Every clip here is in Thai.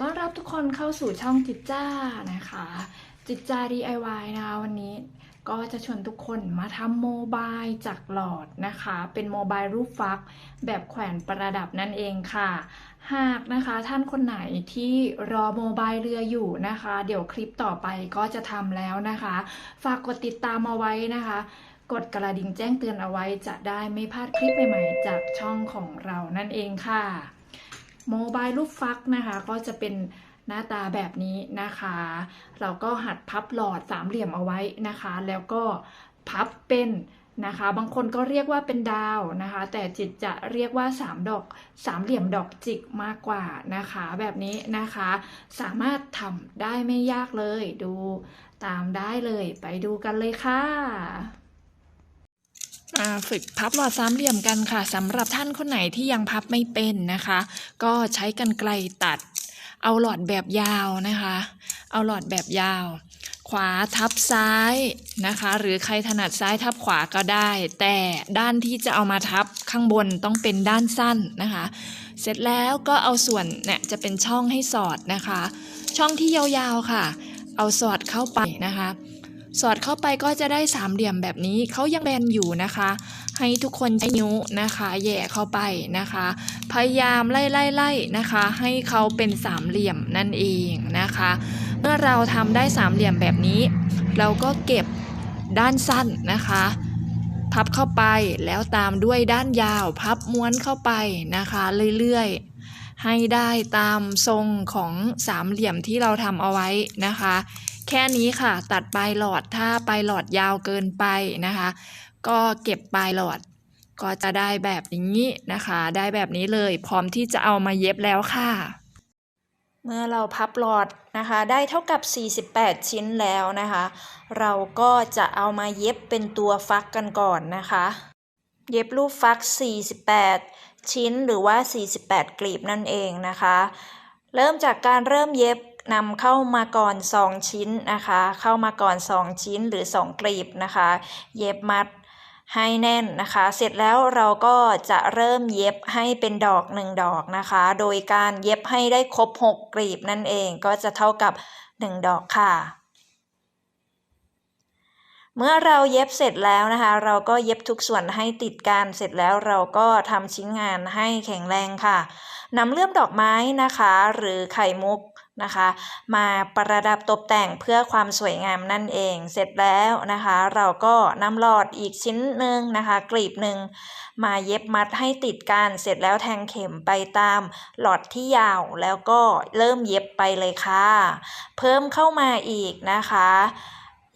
ต้อนรับทุกคนเข้าสู่ช่องจิตจ้านะคะ จิตจ้า DIY นะคะวันนี้ก็จะชวนทุกคนมาทำโมบายจากหลอดนะคะ เป็นโมบายรูปฟักแบบแขวนประดับนั่นเองค่ะ หากนะคะท่านคนไหนที่รอโมบายเรืออยู่นะคะ เดี๋ยวคลิปต่อไปก็จะทำแล้วนะคะ ฝากกดติดตามเอาไว้นะคะ กดกระดิ่งแจ้งเตือนเอาไว้จะได้ไม่พลาดคลิปใหม่ๆ จากช่องของเรานั่นเองค่ะ โมบายรูปฟักนะคะก็จะเป็นหน้าตาแบบนี้นะคะ เราก็หัดพับหลอดสามเหลี่ยมเอาไว้นะคะ แล้วก็พับเป็นนะคะ บางคนก็เรียกว่าเป็นดาวนะคะ แต่จิตจะเรียกว่าสามดอกสามเหลี่ยมดอกจิกมากกว่านะคะ แบบนี้นะคะ สามารถทำได้ไม่ยากเลย ดูตามได้เลย ไปดูกันเลยค่ะ มาฝึกพับหลอดสามเหลี่ยมกันค่ะสำหรับท่านคนไหนที่ยังพับไม่เป็นนะคะ ก็ใช้กันไกลตัด เอาหลอดแบบยาวนะคะ เอาหลอดแบบยาว ขวาทับซ้ายนะคะ หรือใครถนัดซ้ายทับขวาก็ได้ แต่ด้านที่จะเอามาทับข้างบนต้องเป็นด้านสั้นนะคะ เสร็จแล้วก็เอาส่วนเนี่ยจะเป็นช่องให้สอดนะคะ ช่องที่ยาวๆค่ะ เอาสอดเข้าไปนะคะ สอดเข้าไปก็จะได้สามเหลี่ยมแบบนี้เขายังแบนอยู่นะคะ ให้ทุกคนใช้นิ้วนะคะแย่เข้าไปนะคะ พยายามไล่ไล่ไล่นะคะ ให้เขาเป็นสามเหลี่ยมนั่นเองนะคะ เมื่อเราทำได้สามเหลี่ยมแบบนี้ เราก็เก็บด้านสั้นนะคะพับเข้าไปแล้วตามด้วยด้านยาวพับม้วนเข้าไปนะคะเรื่อยๆ ให้ได้ตามทรงของสามเหลี่ยมที่เราทำเอาไว้นะคะ แค่นี้ค่ะ ตัดปลายหลอดถ้าปลายหลอดยาวเกินไปนะคะ ก็เก็บปลายหลอดก็จะได้แบบนี้นะคะ ได้แบบนี้เลยพร้อมที่จะเอามาเย็บแล้วค่ะ เมื่อเราพับหลอดนะคะ ได้เท่ากับ 48 ชิ้นแล้วนะคะ เราก็จะเอามาเย็บเป็นตัวฟักกันก่อนนะคะ เย็บรูปฟัก 48 ชิ้นหรือว่า 48 กลีบนั่นเองนะคะ เริ่มจากการเริ่มเย็บ นำเข้ามาก่อน 2 ชิ้นนะคะ เข้ามาก่อน 2 ชิ้นหรือ 2 กลีบนะคะ เย็บมัดให้แน่นนะคะ เสร็จแล้วเราก็จะเริ่มเย็บให้เป็นดอกหนึ่งดอกนะคะ โดยการเย็บให้ได้ครบ 6 กลีบนั่นเองก็จะเท่ากับ 1 ดอกค่ะ เมื่อเราเย็บเสร็จแล้วนะคะ เราก็เย็บทุกส่วนให้ติดกัน เสร็จแล้วเราก็ทำชิ้นงานให้แข็งแรงค่ะนำเลื่อมดอกไม้นะคะ หรือไข่มุก นะคะ มาประดับตกแต่งเพื่อความสวยงามนั่นเอง เสร็จแล้วนะคะ เราก็นำหลอดอีกชิ้นหนึ่งนะคะ กลีบหนึ่งมาเย็บมัดให้ติดกัน เสร็จแล้วแทงเข็มไปตามหลอดที่ยาวแล้วก็เริ่มเย็บไปเลยค่ะ เพิ่มเข้ามาอีกนะคะ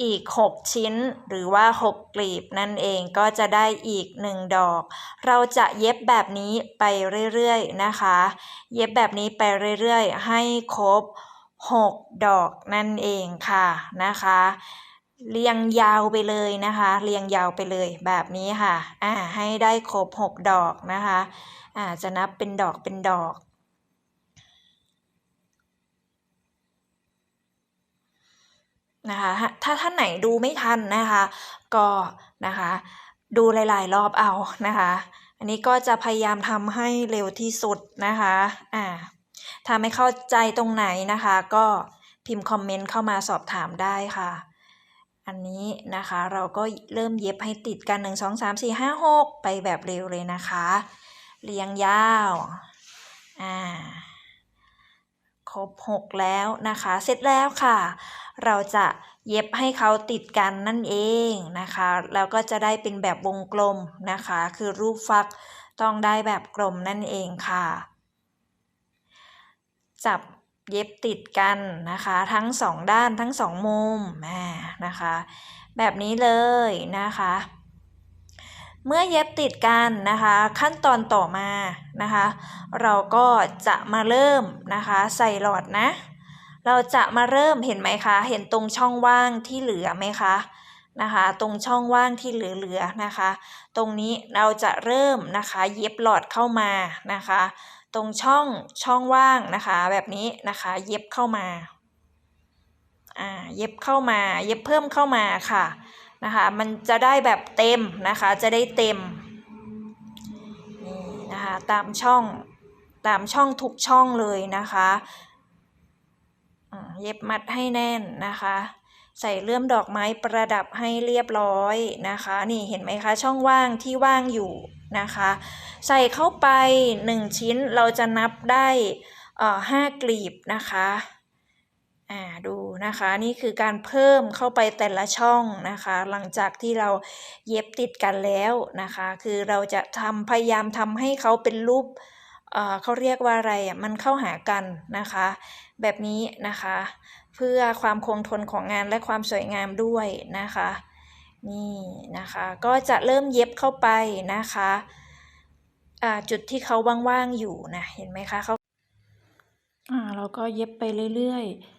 อีก 6 ชิ้นหรือว่า 6 กลีบนั่นเองก็จะได้อีก 1 ดอก เราจะเย็บแบบนี้ไปเรื่อยๆนะคะ เย็บแบบนี้ไปเรื่อยๆ ให้ครบ 6 ดอกนั่นเองค่ะนะคะเรียงยาวไปเลยนะคะ เรียงยาวไปเลยแบบนี้ค่ะ อ่า ให้ได้ครบ 6 ดอกนะคะ อ่า จะนับเป็นดอกเป็นดอก นะคะถ้าท่านไหนดูไม่ทันนะคะ ก็นะคะดูหลาย ๆ รอบเอานะคะ อันนี้ก็จะพยายามทำให้เร็วที่สุดนะคะอ่าถ้าไม่เข้าใจตรงไหนนะคะ ก็พิมพ์คอมเมนต์เข้ามาสอบถามได้ค่ะ อันนี้นะคะเราก็เริ่มเย็บให้ติดกัน 1 2 3 4 5 6 ไปแบบเร็วเลยนะคะ เรียงยาวอ่า รบ 6 แล้วนะคะ เสร็จแล้วค่ะ เราจะเย็บให้เขาติดกันนั่นเองนะคะ แล้วก็จะได้เป็นแบบวงกลมนะคะ คือรูปฟักต้องได้แบบกลมนั่นเองค่ะ จับเย็บติดกันนะคะ ทั้งสองด้านทั้งสองมุมนะคะ แบบนี้เลยนะคะ เมื่อเย็บติดกันนะคะ ขั้นตอนต่อมานะคะ เราก็จะมาเริ่มนะคะ ใส่หลอดนะ เราจะมาเริ่มเห็นไหมคะ เห็นตรงช่องว่างที่เหลือไหมคะนะคะ ตรงช่องว่างที่เหลือๆนะคะ ตรงนี้เราจะเริ่มนะคะเย็บหลอดเข้ามานะคะ ตรงช่องช่องว่างนะคะ แบบนี้นะคะเย็บเข้ามาอ่าเย็บเข้ามา เย็บเพิ่มเข้ามาค่ะ นะคะ มันจะได้แบบเต็มนะคะ จะได้เต็มนี่นะคะตามช่องตามช่องทุกช่องเลยนะคะเย็บมัดให้แน่นนะคะ ใส่เลื่อมดอกไม้ประดับให้เรียบร้อยนะคะ นี่เห็นไหมคะช่องว่างที่ว่างอยู่นะคะ ใส่เข้าไป 1 ชิ้นเราจะนับได้อ่อห้ากลีบนะคะ อ่าดูนะคะนี่คือการเพิ่มเข้าไปแต่ละช่องนะคะ หลังจากที่เราเย็บติดกันแล้วนะคะ คือเราจะทำพยายามทำให้เขาเป็นรูปเอ่อเขาเรียกว่าอะไรอะมันเข้าหากันนะคะ แบบนี้นะคะ เพื่อความคงทนของงานและความสวยงามด้วยนะคะ นี่นะคะก็จะเริ่มเย็บเข้าไปนะคะอ่าจุดที่เขาว่างๆอยู่นะเห็นไหมคะเขาอ่าเราก็เย็บไปเรื่อยๆ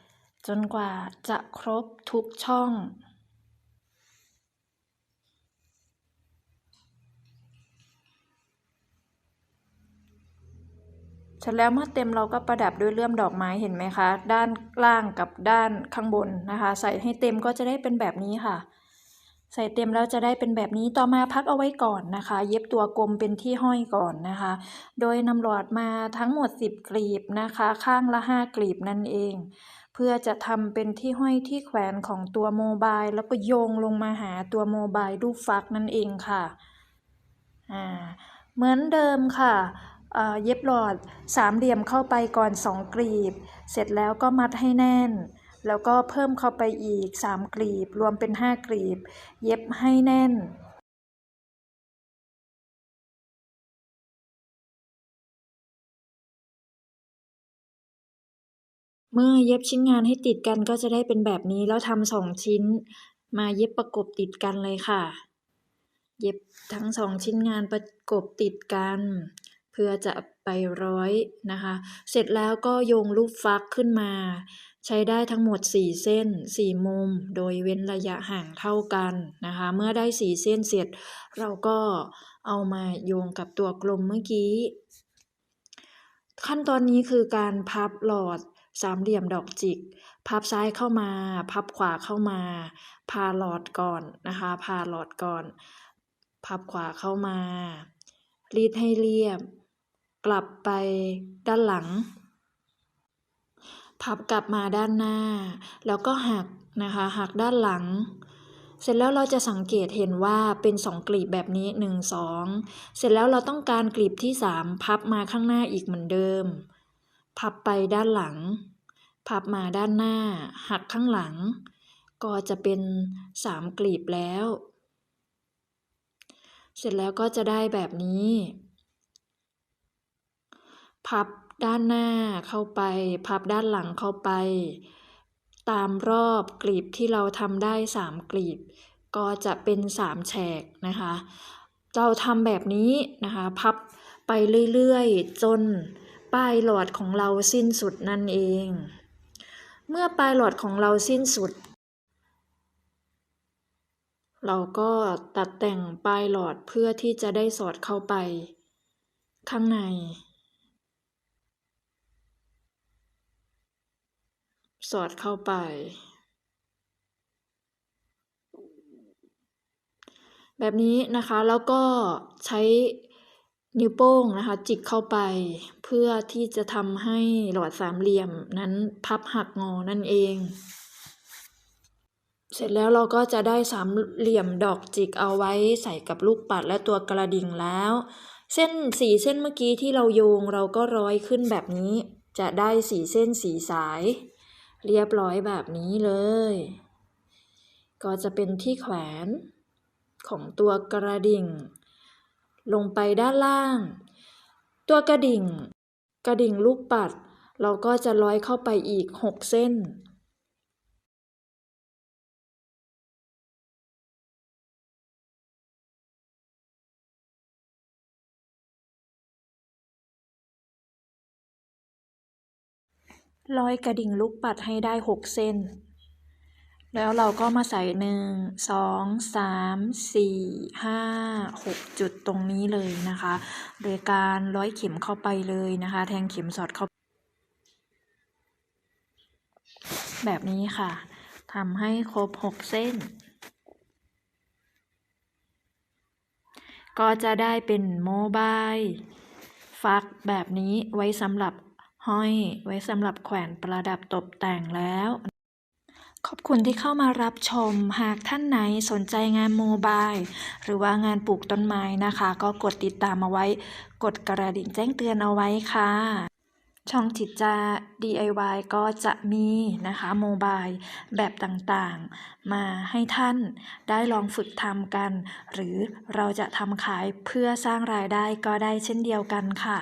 จนกว่าจะครบทุกช่องเสร็จแล้วเมื่อเต็มเราก็ประดับด้วยเลื่อมดอกไม้เห็นไหมคะ ด้านล่างกับด้านข้างบนนะคะ ใส่ให้เต็มก็จะได้เป็นแบบนี้ค่ะ ใส่เต็มแล้วจะได้เป็นแบบนี้ต่อมาพักเอาไว้ก่อนนะคะ เย็บตัวกลมเป็นที่ห้อยก่อนนะคะ โดยนำหลอดมาทั้งหมด 10 กลีบนะคะ ข้างละ 5 กลีบนั่นเอง พื่อจะทำเป็นที่ห้อยที่แขวนของตัวโมบายแล้วก็โยงลงมาหาตัวโมบายรูปฟักนั่นเองค่ะอ่าเหมือนเดิมค่ะเอ่อเย็บหลอดสามเหลี่ยมเข้าไปก่อน2กลีบ เสร็จแล้วก็มัดให้แน่น แล้วก็เพิ่มเข้าไปอีก3กลีบ รวมเป็น5กลีบ เย็บให้แน่น เมื่อเย็บชิ้นงานให้ติดกันก็จะได้เป็นแบบนี้ แล้วทำสองชิ้น มาเย็บประกบติดกันเลยค่ะ เย็บทั้งสองชิ้นงานประกบติดกัน เพื่อจะไปร้อยนะคะ เสร็จแล้วก็โยงลูกฟักขึ้นมา ใช้ได้ทั้งหมด 4 เส้น 4 มุม โดยเว้นระยะห่างเท่ากันนะคะ เมื่อได้ 4 เส้นเสร็จ เราก็เอามาโยงกับตัวกลมเมื่อกี้ ขั้นตอนนี้คือการพับหลอด สามเหลี่ยมดอกจิก พับซ้ายเข้ามา พับขวาเข้ามา พาหลอดก่อนนะคะ พาหลอดก่อน พับขวาเข้ามา รีดให้เรียบ กลับไปด้านหลัง พับกลับมาด้านหน้า แล้วก็หักนะคะ หักด้านหลังเสร็จแล้วเราจะสังเกตเห็นว่าเป็นสองกลีบแบบนี้หนึ่งสองเสร็จแล้วเราต้องการกลีบที่สามพับมาข้างหน้าอีกเหมือนเดิม พับไปด้านหลัง พับมาด้านหน้า หักข้างหลัง ก็จะเป็นสามกลีบแล้ว เสร็จแล้วก็จะได้แบบนี้ พับด้านหน้าเข้าไป พับด้านหลังเข้าไป ตามรอบกลีบที่เราทำได้สามกลีบ ก็จะเป็นสามแฉกนะคะ เราทำแบบนี้นะคะ พับไปเรื่อยๆ จน ป้ายหลอดของเราสิ้นสุดนั่นเอง เมื่อปลายหลอดของเราสิ้นสุด เราก็ตัดแต่งปลายหลอดเพื่อที่จะได้สอดเข้าไป ข้างใน สอดเข้าไปแบบนี้นะคะแล้วก็ใช้ นิ้วโป้งนะคะ จิกเข้าไปเพื่อที่จะทำให้หลอดสามเหลี่ยมนั้นพับหักงอนั่นเอง เสร็จแล้วเราก็จะได้สามเหลี่ยมดอกจิกเอาไว้ใส่กับลูกปัดและตัวกระดิ่งแล้ว เส้นสีเส้นเมื่อกี้ที่เราโยงเราก็ร้อยขึ้นแบบนี้ จะได้สีเส้นสีสาย เรียบร้อยแบบนี้เลย ก็จะเป็นที่แขวนของตัวกระดิ่ง ลงไปด้านล่าง ตัวกระดิ่ง กระดิ่งลูกปัด เราก็จะร้อยเข้าไปอีก 6 เส้น ร้อยกระดิ่งลูกปัดให้ได้ 6 เส้น แล้วเราก็มาใส่หนึ่งสองสามสี่ห้าหกจุดตรงนี้เลยนะคะ โดยการร้อยเข็มเข้าไปเลยนะคะ แทงเข็มสอดเข้า แบบนี้ค่ะทำให้ครบ6เส้น ก็จะได้เป็นโมบายฟักแบบนี้ไว้สำหรับห้อยไว้สำหรับแขวนประดับตกแต่งแล้ว ขอบคุณที่เข้ามารับชม หากท่านไหนสนใจงานโมบาย หรือว่างานปลูกต้นไม้นะคะ ก็กดติดตามเอาไว้ กดกระดิ่งแจ้งเตือนเอาไว้ค่ะ ช่องจิตจา DIY ก็จะมีนะคะโมบายแบบต่างๆ มาให้ท่านได้ลองฝึกทำกัน หรือเราจะทำขายเพื่อสร้างรายได้ก็ได้เช่นเดียวกันค่ะ